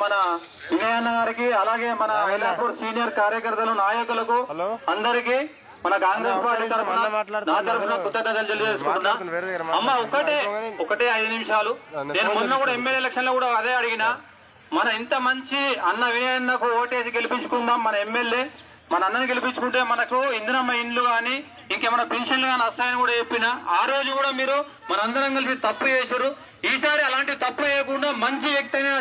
మన వినయన్న గారికి అలాగే మన ఐలాపూర్ సీనియర్ కార్యకర్తలు నాయకులకు. అందరికి మన కాంగ్రెస్ పార్టీ తరఫున నా. తరఫున కృతజ్ఞతలు తెలియజేసుకుంటున్నా. అమ్మ ఒకటే ఒకటే ఐదు నిమిషాలు. నేను మొన్న కూడా ఎమ్మెల్యే ఎలక్షన్లో కూడా అదే అడిగిన. మన ఇంత మంచి అన్న వినయన్నకు ఓటేసి గెలిపించుకుందాం మన ఎమ్మెల్యే. మన అన్నని గెలిపించుకుంటే మనకు ఇందిరమ్మ ఇండ్లు గాని ఇంకేమైనా పెన్షన్లు గాని వస్తాయని కూడా చెప్పిన. ఆ రోజు కూడా మీరు మనందరం కలిసి తప్పు చేశారు. ఈసారి అలాంటి తప్పు చేయకుండా మంచి వ్యక్తి అయిన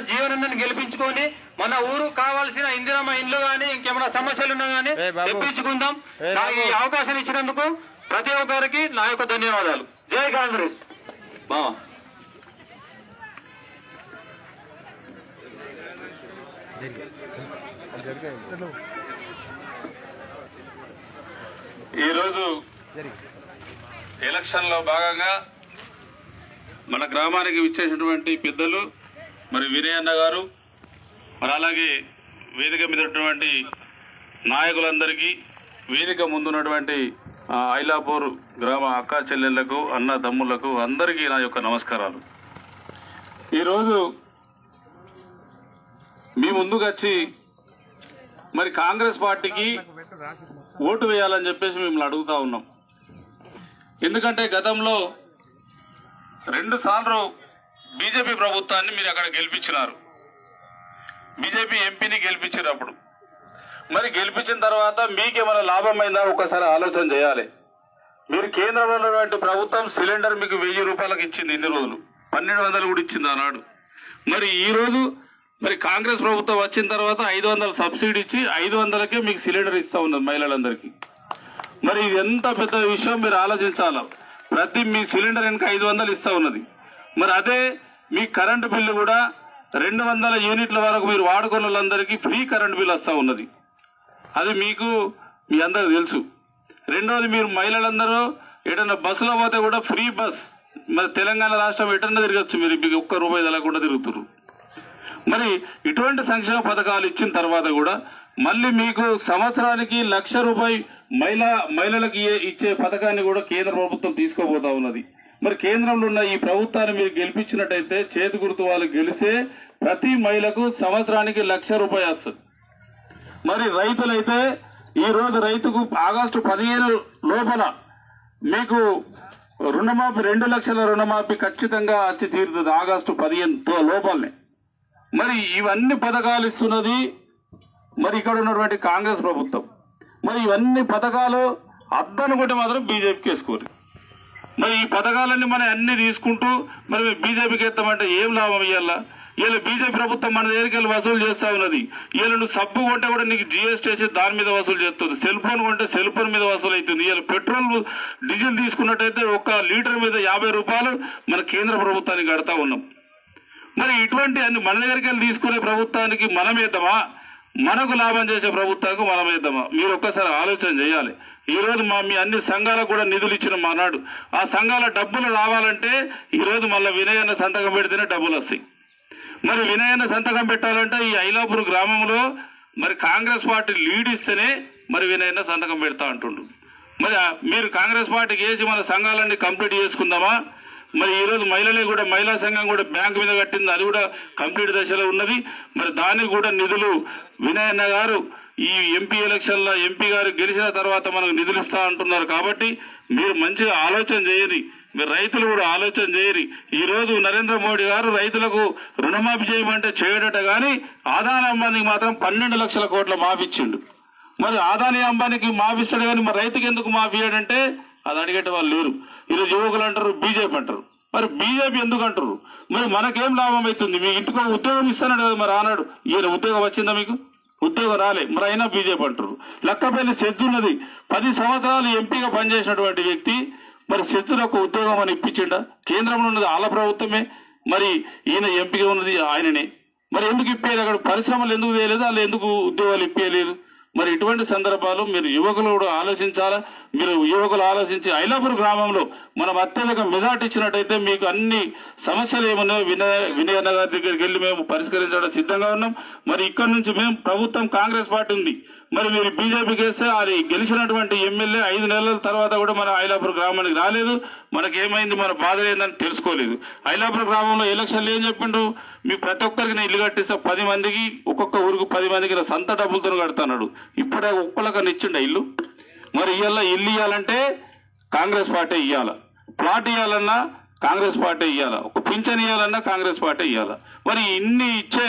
గెలిపించుకొని మన ఊరు కావాల్సిన ఇందిరమ్మ ఇండ్లు గాని ఇంకేమైనా సమస్యలు ఉన్నా గానీ. తెప్పించుకుందాం. నాకు ఈ అవకాశం ఇచ్చినందుకు ప్రతి ఒక్కరికి నా యొక్క ధన్యవాదాలు. జై కాంగ్రెస్. బావా. ఈరోజు ఎలక్షన్లో భాగంగా మన గ్రామానికి విచ్చేసినటువంటి పెద్దలు మరి వినయన్న గారు మరి అలాగే వేదిక మీద ఉన్నటువంటి నాయకులందరికీ వేదిక ముందున్నటువంటి ఉన్నటువంటి ఐలాపూర్ గ్రామ అక్క చెల్లెళ్ళకు అన్న తమ్ముళ్ళకు అందరికీ నా యొక్క నమస్కారాలు. ఈరోజు మీ ముందుకు వచ్చి మరి కాంగ్రెస్ పార్టీకి ఓటు వేయాలని చెప్పేసి మిమ్మల్ని అడుగుతా ఉన్నాం. ఎందుకంటే గతంలో రెండు సార్లు బీజేపీ ప్రభుత్వాన్ని మీరు అక్కడ గెలిపించినారు. బీజేపీ ఎంపీని గెలిపించారు అప్పుడు మరి గెలిపించిన తర్వాత మీకేమైనా లాభమైందా? ఒకసారి ఆలోచన చేయాలి. మీరు కేంద్రంలో ఉన్నటువంటి ప్రభుత్వం సిలిండర్ మీకు వెయ్యి రూపాయలకు ఇచ్చింది ఇన్ని రోజులు. పన్నెండు వందలు కూడా ఇచ్చింది ఆనాడు. మరి ఈ రోజు మరి కాంగ్రెస్ ప్రభుత్వం వచ్చిన తర్వాత ఐదు వందల సబ్సిడీ ఇచ్చి ఐదు వందలకే మీకు సిలిండర్ ఇస్తా ఉన్నది మహిళలందరికీ. మరి ఇది ఎంత పెద్ద విషయం మీరు ఆలోచించాల? ప్రతి మీ సిలిండర్ వెనక ఐదు వందలు ఇస్తా ఉన్నది. మరి అదే మీ కరెంటు బిల్లు కూడా రెండు వందల యూనిట్ల వరకు మీరు వాడుకున్న వాళ్ళందరికీ ఫ్రీ కరెంట్ బిల్ వస్తూ ఉన్నది. అది మీకు మీ అందరికి తెలుసు. రెండోది మీరు మహిళలందరూ ఏదైనా బస్సులో పోతే కూడా ఫ్రీ బస్. మరి తెలంగాణ రాష్ట్రం ఎటన్నా తిరగచ్చు మీరు మీకు ఒక్క రూపాయి తెలకుండా తిరుగుతున్నారు మరి ఇటువంటి సంక్షేమ పథకాలు ఇచ్చిన తర్వాత కూడా మళ్ళీ మీకు సంవత్సరానికి లక్ష రూపాయి మహిళా మహిళలకు ఇచ్చే పథకాన్ని కూడా కేంద్ర ప్రభుత్వం తీసుకోబోతా ఉన్నది. మరి కేంద్రంలో ఉన్న ఈ ప్రభుత్వాన్ని మీరు గెలిపించినట్టయితే చేతి గుర్తు వాళ్ళు గెలిస్తే ప్రతి మహిళకు సంవత్సరానికి లక్ష రూపాయలు వస్తుంది. మరి రైతులైతే ఈ రోజు రైతుకు ఆగస్టు పదిహేను లోపల మీకు రుణమాఫీ రెండు లక్షల రుణమాఫీ ఖచ్చితంగా వచ్చి తీరుతుంది ఆగస్టు పదిహేను లోపలనే. మరి ఇవన్నీ పథకాలు ఇస్తున్నది మరి ఇక్కడ ఉన్నటువంటి కాంగ్రెస్ ప్రభుత్వం. మరి ఇవన్నీ పథకాలు అద్దనుకుంటే మాత్రం బీజేపీకి వేసుకోరు. మరి ఈ పథకాలన్నీ మనం అన్ని తీసుకుంటూ మరి బీజేపీకి ఎత్తామంటే ఏం లాభం ఇవ్వాలా ఇలా బీజేపీ ప్రభుత్వం మన దగ్గరికి వసూలు చేస్తా ఉన్నది. వీళ్ళు నువ్వు సబ్బు కొంటే కూడా నీకు జిఎస్టీ వేసి దాని మీద వసూలు చేస్తుంది. సెల్ ఫోన్ కొంటే సెల్ ఫోన్ మీద వసూలు అవుతుంది. ఇలా పెట్రోల్ డీజిల్ తీసుకున్నట్టయితే ఒక లీటర్ మీద యాభై రూపాయలు మన కేంద్ర ప్రభుత్వానికి కడతా ఉన్నాం. మరి ఇటువంటి అన్ని మన దగ్గరికి వెళ్ళి తీసుకునే ప్రభుత్వానికి మనమేద్దామా మనకు లాభం చేసే ప్రభుత్వానికి మనమేద్దామా మీరు ఒక్కసారి ఆలోచన చేయాలి. ఈ రోజు మా మీ అన్ని సంఘాలకు కూడా నిధులు ఇచ్చిన మానాడు ఆ సంఘాల డబ్బులు రావాలంటే ఈరోజు మళ్ళీ వినయన్న సంతకం పెడితేనే డబ్బులు వస్తాయి. మరి వినయన్న సంతకం పెట్టాలంటే ఈ ఐలాపూర్ గ్రామంలో. మరి కాంగ్రెస్ పార్టీ లీడ్ ఇస్తేనే మరి వినయన్న సంతకం పెడతా అంటుండు. మరి మీరు కాంగ్రెస్ పార్టీకి వేసి మన సంఘాలన్నీ కంప్లీట్ చేసుకుందామా? మరి ఈ రోజు మహిళలే కూడా మహిళా సంఘం కూడా బ్యాంక్ మీద కట్టింది అది కూడా కంప్లీట్ దశలో ఉన్నది. మరి దానికి కూడా నిధులు వినయన్న గారు ఈ ఎంపీ ఎలక్షన్లో ఎంపీ గారు గెలిచిన తర్వాత మనకు నిధులు ఇస్తా అంటున్నారు కాబట్టి మీరు మంచిగా ఆలోచన చేయని మీరు రైతులు కూడా ఆలోచన చేయరు. ఈ రోజు నరేంద్ర మోడీ గారు రైతులకు రుణమాఫీ చేయమంటే చేయడట గాని ఆదాని అంబానీకి మాత్రం పన్నెండు లక్షల కోట్ల మాఫిచ్చిండు మరి ఆదాని అంబానీకి మాఫిస్తాడు కానీ మరి రైతుకి ఎందుకు మాఫియాడంటే అది అడిగేట వాళ్ళు లేరు. ఈరోజు యువకులు అంటారు బీజేపీ అంటారు. మరి బీజేపీ ఎందుకు అంటారు? మరి మనకేం లాభం అవుతుంది? మీ ఇంటికి ఒక ఉద్యోగం ఇస్తానడు కదా మరి ఆనాడు. ఈయన ఉద్యోగం వచ్చిందా మీకు? ఉద్యోగం రాలే. మరి అయినా బీజేపీ అంటారు. లక్కపల్లి సెజ్ ఉన్నది. పది సంవత్సరాలు ఎంపీగా పనిచేసినటువంటి వ్యక్తి మరి సెజ్జును ఒక ఉద్యోగం అని ఇప్పించిండా? కేంద్రంలో ఉన్నది ఆళ్ళ ప్రభుత్వమే. మరి ఈయన ఎంపిక ఉన్నది ఆయననే. మరి ఎందుకు ఇప్పేది అక్కడ పరిశ్రమలు ఎందుకు చేయలేదు వాళ్ళు ఎందుకు ఉద్యోగాలు ఇప్పేయలేదు మరి ఇటువంటి సందర్భాలు మీరు యువకులు కూడా ఆలోచించాలా? మీరు యువకులు ఆలోచించి ఐలాపూర్ గ్రామంలో మనం అత్యధిక మెజార్టీ ఇచ్చినట్టయితే మీకు అన్ని సమస్యలు ఏమున్నాయో వినయ వినయ గారి దగ్గరికి వెళ్ళి మేము పరిష్కరించడం సిద్ధంగా ఉన్నాం. మరి ఇక్కడ నుంచి మేము ప్రభుత్వం కాంగ్రెస్ పార్టీ ఉంది. మరి మీరు బీజేపీకి వేస్తే అది గెలిచినటువంటి ఎమ్మెల్యే ఐదు నెలల తర్వాత కూడా మన ఐలాపూర్ గ్రామానికి రాలేదు. మనకి ఏమైంది మన బాధ ఏందని తెలుసుకోలేదు. ఐలాపూర్ గ్రామంలో ఎలక్షన్లు ఏం చెప్పిండు మీ ప్రతి ఒక్కరికి నేను ఇల్లు కట్టిస్తా. పది మందికి ఒక్కొక్క ఊరికి పది మందికి సంత సొంత డబ్బులతో కడతాడు ఇప్పుడే ఒక్కళ్ళకన్నా ఇచ్చిండ ఇల్లు? మరి ఇవాళ ఇల్లు ఇవ్వాలంటే కాంగ్రెస్ పార్టీ ఇవ్వాల ప్లాట్ ఇవ్వాలన్నా కాంగ్రెస్ పార్టీ ఇవ్వాల ఒక పింఛన్ ఇవ్వాలన్నా కాంగ్రెస్ పార్టీ ఇవ్వాల మరి ఇన్ని ఇచ్చే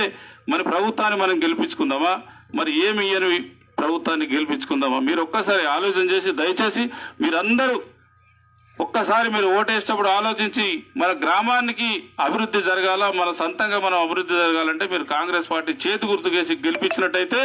మన ప్రభుత్వాన్ని మనం గెలిపించుకుందామా? మరి ఏమి ఇయ్యను ప్రభుత్వాన్ని గెలిపించుకుందామా? మీరు ఒక్కసారి ఆలోచన చేసి దయచేసి మీరందరూ ఒక్కసారి మీరు ఓటేసేటప్పుడు ఆలోచించి మన గ్రామానికి అభివృద్ధి జరగాల మన సొంతంగా మనం అభివృద్ధి జరగాలంటే మీరు కాంగ్రెస్ పార్టీ చేతి గుర్తుకేసి గెలిపించినట్టయితే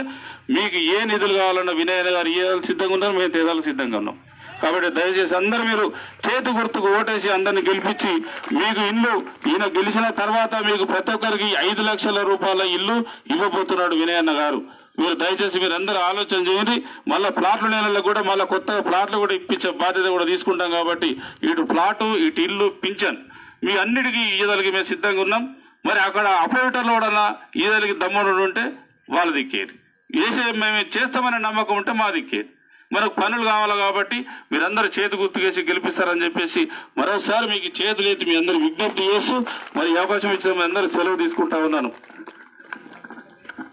మీకు ఏ నిధులు కావాలన్నా వినయన గారు ఇవ్వాలి సిద్ధంగా ఉన్నారో మేము తేదాలు సిద్ధంగా ఉన్నాం. కాబట్టి దయచేసి అందరూ మీరు చేతి గుర్తుకు ఓటేసి అందరిని గెలిపించి మీకు ఇల్లు ఈయన గెలిచిన తర్వాత మీకు ప్రతి ఒక్కరికి ఐదు లక్షల రూపాయల ఇల్లు ఇవ్వబోతున్నాడు వినయన్న గారు. మీరు దయచేసి మీరు అందరూ ఆలోచన చేయండి. మళ్ళీ ప్లాట్ల నెలల్లో కూడా మళ్ళీ కొత్తగా ప్లాట్లు కూడా ఇప్పించే బాధ్యత కూడా తీసుకుంటాం కాబట్టి ఇటు ప్లాటు ఇటు ఇల్లు పింఛన్. మీ అన్నిటికీ ఈదలకి మేము సిద్ధంగా ఉన్నాం. మరి అక్కడ అపోజిటర్లో కూడా ఈదలకి దమ్ముడు ఉంటే వాళ్ళ దిక్కేది వేసే మేము చేస్తామనే నమ్మకం ఉంటే మా దిక్కేది మనకు పనులు కావాలి కాబట్టి మీరందరూ చేతి గుర్తుకేసి గెలిపిస్తారని చెప్పేసి మరోసారి మీకు చేతులు ఎత్తి మీ అందరూ విజ్ఞప్తి చేస్తూ మరి అవకాశం ఇచ్చిన మీ అందరూ సెలవు తీసుకుంటా ఉన్నాను.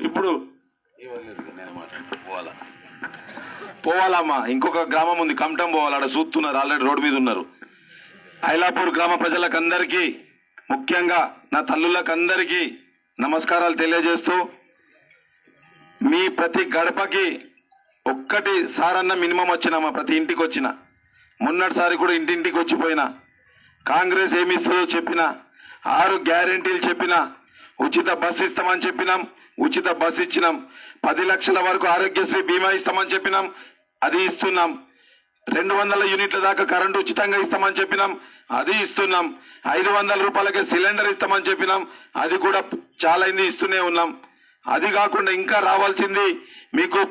ఇప్పుడు పోవాలమ్మా. ఇంకొక గ్రామం ఉంది కమటం పోవాలి. ఆడ చూస్తున్నారు ఆల్రెడీ రోడ్డు మీద ఉన్నారు. ఐలాపూర్ గ్రామ ప్రజలకందరికీ ముఖ్యంగా నా తల్లులకందరికీ నమస్కారాలు తెలియజేస్తూ మీ ప్రతి గడపకి ఒక్కటి సారన్న మినిమం వచ్చినామా ప్రతి ఇంటికి వచ్చిన మొన్నటిసారి కూడా ఇంటింటికి వచ్చిపోయినా కాంగ్రెస్ ఏమి ఇస్తుందో చెప్పిన ఆరు గ్యారెంటీలు చెప్పిన ఉచిత బస్ ఇస్తామని చెప్పినాం ఉచిత బస్ ఇచ్చినాం. పది లక్షల వరకు ఆరోగ్యశ్రీ బీమా ఇస్తామని చెప్పినాం. అది ఇస్తున్నాం. రెండు వందల యూనిట్ల దాకా కరెంటు ఉచితంగా ఇస్తామని చెప్పినాం. అది ఇస్తున్నాం. ఐదు వందల రూపాయలకే సిలిండర్ ఇస్తామని చెప్పినాం. అది కూడా చాలా ఇస్తూనే ఉన్నాం. అది కాకుండా ఇంకా రావాల్సింది మీకు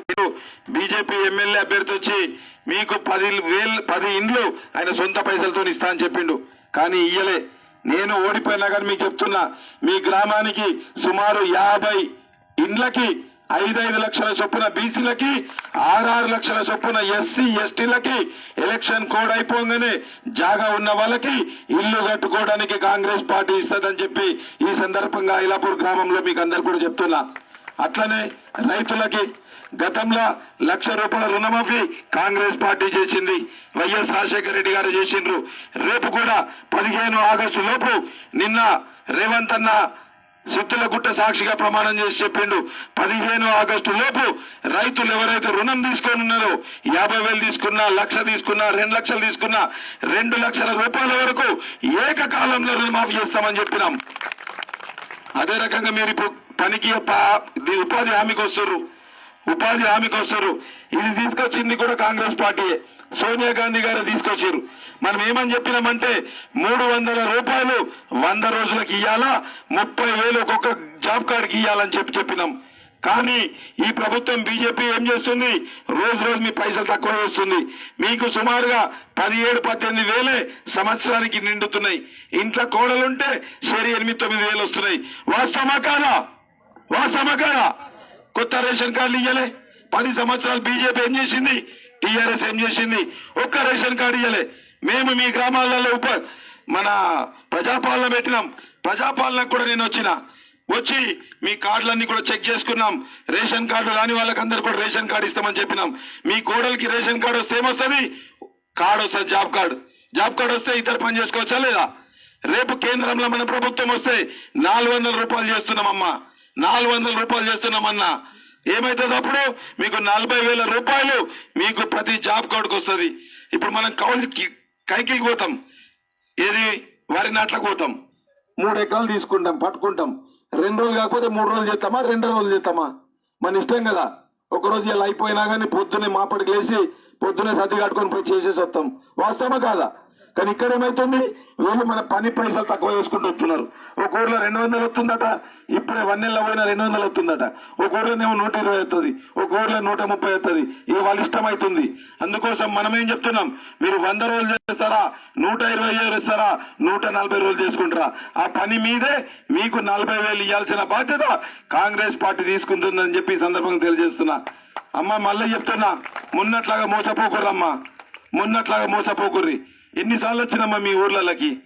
బీజేపీ ఎమ్మెల్యే అభ్యర్థి వచ్చి మీకు పది వేలు పది ఇండ్లు ఆయన సొంత పైసలతో ఇస్తా అని చెప్పిండు. కానీ ఇయ్యలే. నేను ఓడిపోయినా కానీ మీకు చెప్తున్నా. మీ గ్రామానికి సుమారు యాభై ఇండ్లకి ఐదైదు లక్షల చొప్పున బీసీలకి ఆరారు లక్షల చొప్పున ఎస్సీ ఎస్టీలకి ఎలక్షన్ కోడ్ అయిపోగానే జాగా ఉన్న వాళ్ళకి ఇల్లు కట్టుకోవడానికి కాంగ్రెస్ పార్టీ ఇస్తుందని చెప్పి ఈ సందర్భంగా ఐలాపూర్ గ్రామంలో మీకు అందరు కూడా చెప్తున్నా. అట్లనే రైతులకి గతంలో లక్ష రూపాయల రుణమాఫీ కాంగ్రెస్ పార్టీ చేసింది. వైఎస్ రాజశేఖర రెడ్డి గారు చేసిండ్రు. రేపు కూడా పదిహేను ఆగస్టు లోపు నిన్న రేవంత్ అన్న సిద్ధుల గుట్ట సాక్షిగా ప్రమాణం చేసి చెప్పిండు. పదిహేను ఆగస్టు లోపు రైతులు ఎవరైతే రుణం తీసుకొని ఉన్నారో యాభై వేలు తీసుకున్నా లక్ష తీసుకున్నా రెండు లక్షలు తీసుకున్నా రెండు లక్షల రూపాయల వరకు ఏకకాలంలో రుణమాఫీ చేస్తామని చెప్పినాం. అదే రకంగా మీరు ఇప్పుడు పనికి ఉపాధి హామీకి వస్తున్నారు ఉపాధి హామీకి వస్తారు ఇది తీసుకొచ్చింది కూడా కాంగ్రెస్ పార్టీయే సోనియా గాంధీ గారు తీసుకొచ్చారు. మనం ఏమని చెప్పినామంటే మూడు వందల రూపాయలు వంద రోజులకు ఇయ్యాలా ముప్పై వేలు ఒక్కొక్క జాబ్ కార్డుకి ఇయ్యాలని చెప్పి చెప్పినాం. కానీ ఈ ప్రభుత్వం బీజేపీ ఏం చేస్తుంది? రోజు రోజు మీ పైసలు తక్కువ చేస్తుంది మీకు సుమారుగా పదిహేడు పద్దెనిమిది వేలే సంవత్సరానికి నిండుతున్నాయి. ఇంట్లో కోడలుంటే సరి ఎనిమిది తొమ్మిది వేలు వస్తున్నాయి. వాస్తవమా కాదా? వాస్తవమా కాదా? కొత్త రేషన్ కార్డులు ఇయ్యలే. పది సంవత్సరాలు బీజేపీ ఏం చేసింది? టీఆర్ఎస్ ఏం చేసింది? ఒక్క రేషన్ కార్డు ఇయ్యలే. మేము మీ గ్రామాలలో ఉప మన ప్రజాపాలన పెట్టినాం. ప్రజాపాలనకు కూడా నేను వచ్చిన. వచ్చి మీ కార్డులన్నీ కూడా చెక్ చేసుకున్నాం. రేషన్ కార్డు రాని వాళ్ళకందరూ కూడా రేషన్ కార్డు ఇస్తామని చెప్పినాం. మీ కోడలికి రేషన్ కార్డు వస్తే ఏమొస్తుంది? కార్డు వస్తుంది జాబ్ కార్డు. జాబ్ కార్డు వస్తే ఇద్దరు పని చేసుకోవచ్చా లేదా? రేపు కేంద్రంలో మన ప్రభుత్వం వస్తే నాలుగు వందల రూపాయలు చేస్తున్నామమ్మా. నాలుగు వందల రూపాయలు చేస్తున్నామన్నా. ఏమైతుంది అప్పుడు? మీకు నలభై వేల రూపాయలు మీకు ప్రతి జాబ్ కార్డుకు వస్తుంది. ఇప్పుడు మనం కౌలుకి కైకికి పోతాం. ఏది? వరి నాట్లకు పోతాం. మూడు ఎకరాలు తీసుకుంటాం పట్టుకుంటాం. రెండు రోజులు కాకపోతే మూడు రోజులు చేస్తామా? రెండు రోజులు చేస్తామా? మన ఇష్టం కదా. ఒక రోజు ఇలా అయిపోయినా కానీ పొద్దున్నే మాపడికి లేచి పొద్దునే సర్ది కట్టుకొని పోయి చేసేసి వస్తాం. వాస్తవమా కాదా? కానీ ఇక్కడ ఏమైతుంది? వీళ్ళు మన పని పైసలు తక్కువ చేసుకుంటూ వస్తున్నారు. ఒక ఊర్లో రెండు వందలు వస్తుందట ఇప్పుడే వన్ నెలలో పోయినా రెండు వందలు వస్తుందట. ఒక ఊర్లోనేమో నూట ఇరవై వస్తుంది ఒక ఊర్లో నూట ముప్పై అవుతుంది ఇది వాళ్ళ ఇష్టం అవుతుంది అందుకోసం మనం ఏం చెప్తున్నాం? మీరు వంద రోజులు చేస్తారా? నూట ఇరవై వేలు ఇస్తారా? నూట నలభై రోజులు చేసుకుంటారా? ఆ పని మీదే మీకు నలభై వేలు ఇవ్వాల్సిన బాధ్యత కాంగ్రెస్ పార్టీ తీసుకుంటుందని చెప్పి ఈ సందర్భంగా తెలియజేస్తున్నా. అమ్మ మళ్ళీ చెప్తున్నా. మున్నట్లాగా మోసపోకుర్రమ్మా. మున్నట్లాగా మోసపోకుర్రి. ఎన్నిసార్లు వచ్చినమ్మా మీ ఊర్లకి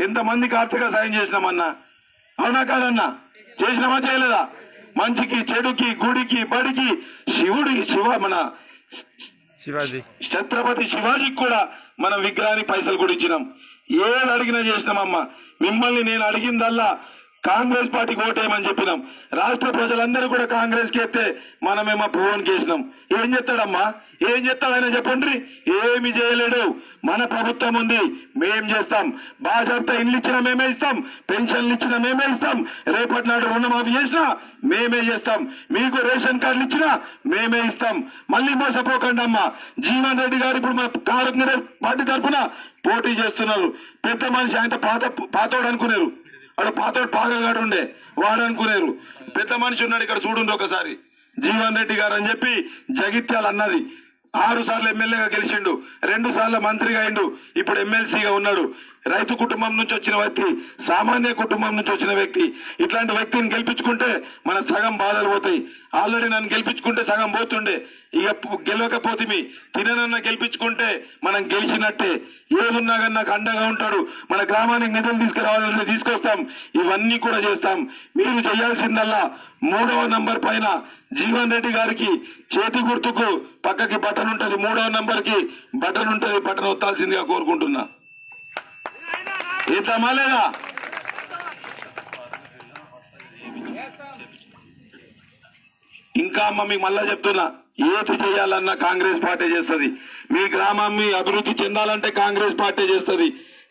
ఎంతమందికి ఆర్థిక సాయం చేసినామన్నా? అవునా కాదన్నా? చేసినామా చేయలేదా? మంచికి చెడుకి గుడికి బడికి శివుడి శివ మన శివాజీ. ఛత్రపతి శివాజీకి కూడా మనం విగ్రహానికి పైసలు కూడా ఇచ్చినాం. ఏది అడిగినా చేసినామమ్మా. మిమ్మల్ని నేను అడిగిందల్లా కాంగ్రెస్ పార్టీకి ఓటేయమని చెప్పినాం. రాష్ట్ర ప్రజలందరూ కూడా కాంగ్రెస్కి ఎత్తే మనమేమో భువన్ చేసినాం. ఏం చేస్తాడమ్మా? ఏం చేస్తాడని చెప్పండి. ఏమి చేయలేడు. మన ప్రభుత్వం ఉంది. మేం చేస్తాం. బాధ్యత ఇల్లు ఇచ్చినా మేమే ఇస్తాం. పెన్షన్లు ఇచ్చినా మేమే ఇస్తాం. రేపటి నాడు రుణమాఫీ చేసినా మేమే చేస్తాం. మీకు రేషన్ కార్డులు ఇచ్చినా మేమే ఇస్తాం. మళ్ళీ మోసపోకండి అమ్మా. జీవన్ రెడ్డి గారు ఇప్పుడు మన కారు పార్టీ తరఫున పోటీ చేస్తున్నారు. పెద్ద మనిషి ఆయన పాత పాతోడు అనుకున్నారు. వాడు పాతోడు పాగగాడు ఉండే వాడు అనుకునేరు. పెద్ద మనిషి ఉన్నాడు ఇక్కడ చూడండి ఒకసారి. జీవన్ రెడ్డి గారు అని చెప్పి జగిత్యాల అన్నది. ఆరు సార్లు ఎమ్మెల్యేగా గెలిచిండు రెండు సార్లు మంత్రిగా అయిండు. ఇప్పుడు ఎమ్మెల్సీగా ఉన్నాడు. రైతు కుటుంబం నుంచి వచ్చిన వ్యక్తి సామాన్య కుటుంబం నుంచి వచ్చిన వ్యక్తి ఇట్లాంటి వ్యక్తిని గెలిపించుకుంటే మన సగం బాధలు పోతాయి. ఆల్రెడీ నన్ను గెలిపించుకుంటే సగం పోతుండే. ఇక పు- గెలవకపోతే తిననన్న గెలిపించుకుంటే మనం గెలిచినట్టే. ఏదున్నా కానీ నాకు అండగా ఉంటాడు. మన గ్రామానికి నిధులు తీసుకురావాలంటే తీసుకొస్తాం. ఇవన్నీ కూడా చేస్తాం. మీరు చేయాల్సిందల్లా మూడవ నంబర్ పైన జీవన్ రెడ్డి గారికి చేతి గుర్తుకు పక్కకి బటన్ ఉంటది. మూడవ నంబర్కి బటన్ ఉంటది. బటన్ ఒత్తాల్సిందిగా కోరుకుంటున్నా. ఇద్దామా లేదా ఇంకా అమ్మ మీకు మళ్ళా చెప్తున్నా ఏది చేయాలన్నా కాంగ్రెస్ పార్టీ చేస్తది. మీ గ్రామం మీ అభివృద్ధి చెందాలంటే కాంగ్రెస్ పార్టీ చేస్తది.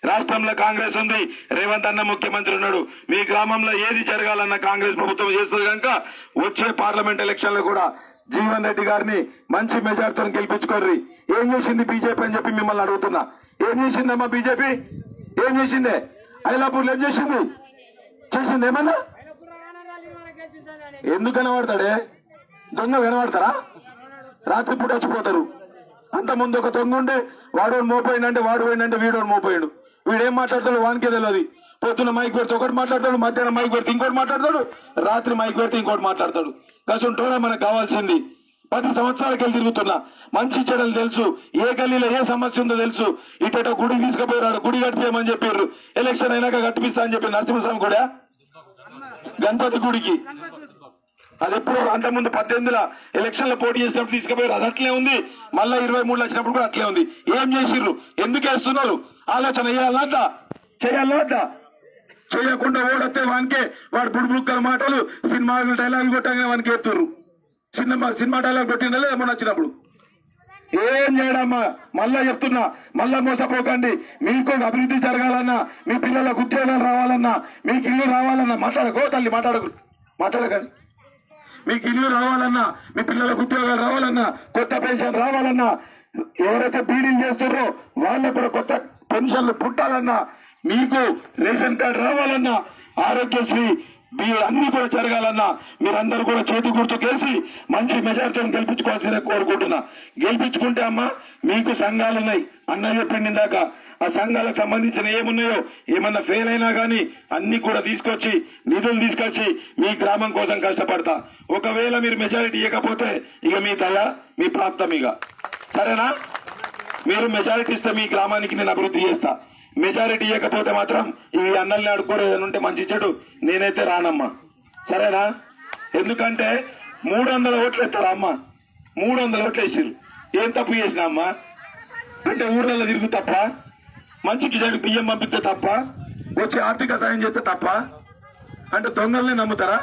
రాష్ట్రంలో కాంగ్రెస్ ఉంది రేవంత్ అన్న ముఖ్యమంత్రి ఉన్నాడు. మీ గ్రామంలో ఏది జరగాలన్నా కాంగ్రెస్ ప్రభుత్వం చేస్తుంది కనుక వచ్చే పార్లమెంట్ ఎలక్షన్లో కూడా జీవన్ రెడ్డి గారిని మంచి మెజార్టీతో గెలిపించుకోర్రి. ఏం చేసింది బీజేపీ అని చెప్పి మిమ్మల్ని అడుగుతున్నా. ఏం చేసిందమ్మా బీజేపీ? ఏం చేసిందే? ఐలాపూర్లు ఏం చేసింది? చేసింది ఏమన్నా? ఎందుకు కనబడతాడే? దొంగ కనబడతారా రాత్రిపూట వచ్చిపోతారు అంత ముందు ఒక దొంగ ఉండే వాడోడు మోపోయిందంటే వాడు పోయిందంటే వీడోడు మోపోయాడు. వీడేం మాట్లాడతాడు వానికే తెలియదు పొద్దున్న మైక్ పెడితే ఒకటి మాట్లాడతాడు మధ్యాహ్నం మైక్ పెడితే ఇంకోటి మాట్లాడతాడు రాత్రి మైక్ పెడితే ఇంకోటి మాట్లాడతాడు. కసుంటోనే మనకు కావాల్సింది. పది సంవత్సరాలకి వెళ్ళి తిరుగుతున్నా. మంచి చెడలు తెలుసు. ఏ గల్లీలో ఏ సమస్య ఉందో తెలుసు. ఇటో గుడి తీసుకుపోయారు. గుడి కట్టిపోయమని చెప్పారు ఎలక్షన్ అయినాక కట్టిపిస్తా అని చెప్పి నరసింహస్వామి కూడా గణపతి గుడికి. అది ఎప్పుడు అంతకుముందు పద్దెనిమిదిలో ఎలక్షన్లో పోటీ చేసినప్పుడు తీసుకుపోయారు. అది అట్లే ఉంది. మళ్ళా ఇరవై మూడు వచ్చినప్పుడు కూడా అట్లే ఉంది. ఏం చేసిర్రు? ఎందుకు వేస్తున్నారు? ఆలోచన చేయాలన్నా చేయాలన్నా చేయకుండా ఓడొస్తే వానికే వాడు బుడుబుక్కల మాటలు సినిమా డైలాగులు కొట్టగానే వానికి ఎత్తుర్రు సినిమా సినిమా డైలాగ్ కొట్టిందా లేదా వచ్చినప్పుడు? ఏం చేయడమ్మా మళ్ళా చెప్తున్నా. మళ్ళా మోసపోకండి. మీకు అభివృద్ధి జరగాలన్నా మీ పిల్లలకు ఉద్యోగాలు రావాలన్నా మీకు ఇల్లు రావాలన్నా మాట్లాడకో. తల్లి మాట్లాడకు. మాట్లాడకండి. మీకు ఇల్లు రావాలన్నా మీ పిల్లలకు ఉద్యోగాలు రావాలన్నా కొత్త పెన్షన్ రావాలన్నా ఎవరైతే బీడీలు చేస్తారో వాళ్ళకు కూడా కొత్త పెన్షన్లు పుట్టాలన్నా మీకు రేషన్ కార్డు రావాలన్నా ఆరోగ్యశ్రీ మీ అన్ని కూడా జరగాలన్నా మీరందరూ కూడా చేతి గుర్తుకేసి మంచి మెజార్టీని గెలిపించుకోవాల్సిందే కోరుకుంటున్నా. గెలిపించుకుంటే అమ్మా మీకు సంఘాలు ఉన్నాయి. అన్న చెప్పింది ఇందాక ఆ సంఘాలకు సంబంధించిన ఏమున్నాయో ఏమన్నా ఫెయిల్ అయినా కానీ అన్ని కూడా తీసుకొచ్చి నిధులు తీసుకొచ్చి మీ గ్రామం కోసం కష్టపడతా. ఒకవేళ మీరు మెజారిటీ ఇవ్వకపోతే ఇక మీ తల మీ ప్రాప్తం ఇక. సరేనా? మీరు మెజారిటీ ఇస్తే మీ గ్రామానికి నేను అభివృద్ధి చేస్తా. మెజారిటీ ఇవ్వకపోతే మాత్రం ఈ అన్నల్ని అడుక్కోరు ఉంటే మంచి చెడు. నేనైతే రానమ్మా. సరేనా? ఎందుకంటే మూడు వందల ఓట్లు ఎత్తారా అమ్మ. మూడు వందల ఓట్లు వేసారు. ఏం తప్పు చేసిన అమ్మా? అంటే ఊర్లలో తిరుగు తప్ప? మంచికి చెడు బియ్యం పంపిస్తే తప్ప? వచ్చి ఆర్థిక సాయం చేస్తే తప్ప? అంటే దొంగల్ని నమ్ముతారా?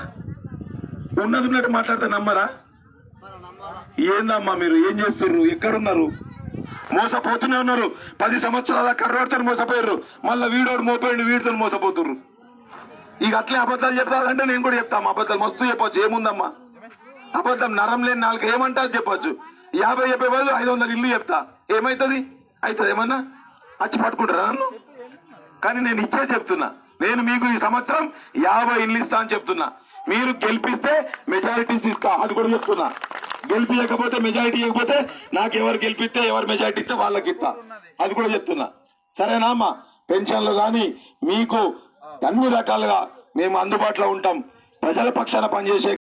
ఉన్నది ఉన్నట్టు మాట్లాడితే నమ్మరా? ఏందమ్మా మీరు? ఏం చేస్తున్నారు ఎక్కడున్నారు? మోసపోతూనే ఉన్నారు. పది సంవత్సరాల కర్రోడితో మోసపోయారు మళ్ళీ వీడోడు మోపోయిండు వీడితో మోసపోతున్నారు ఇక అట్లే అబద్ధాలు చెప్పాలంటే నేను కూడా చెప్తాము అబద్ధాలు మస్తు చెప్పొచ్చు ఏముందమ్మా? అబద్ధం నరం లేని నాలుగు ఏమంటా చెప్పొచ్చు. యాభై చెప్పే వాళ్ళు ఐదు వందలు ఇల్లు చెప్తా. ఏమైతుంది? అవుతుంది ఏమన్నా? వచ్చి పట్టుకుంటారా నన్ను? కానీ నేను ఇచ్చే చెప్తున్నా. నేను మీకు ఈ సంవత్సరం యాభై ఇల్లు ఇస్తా అని చెప్తున్నా. మీరు గెలిపిస్తే మెజారిటీస్ ఇస్తా. అది కూడా చెప్తున్నా. గెలిపించకపోతే మెజారిటీ ఇవ్వకపోతే నాకు ఎవరు గెలిపిస్తే ఎవరు మెజారిటీ ఇస్తే వాళ్ళకి ఇస్తా. అది కూడా చెప్తున్నా. సరేనా అమ్మా పెన్షన్లు కానీ మీకు అన్ని రకాలుగా మేము అందుబాటులో ఉంటాం. ప్రజల పక్షాన పనిచేసే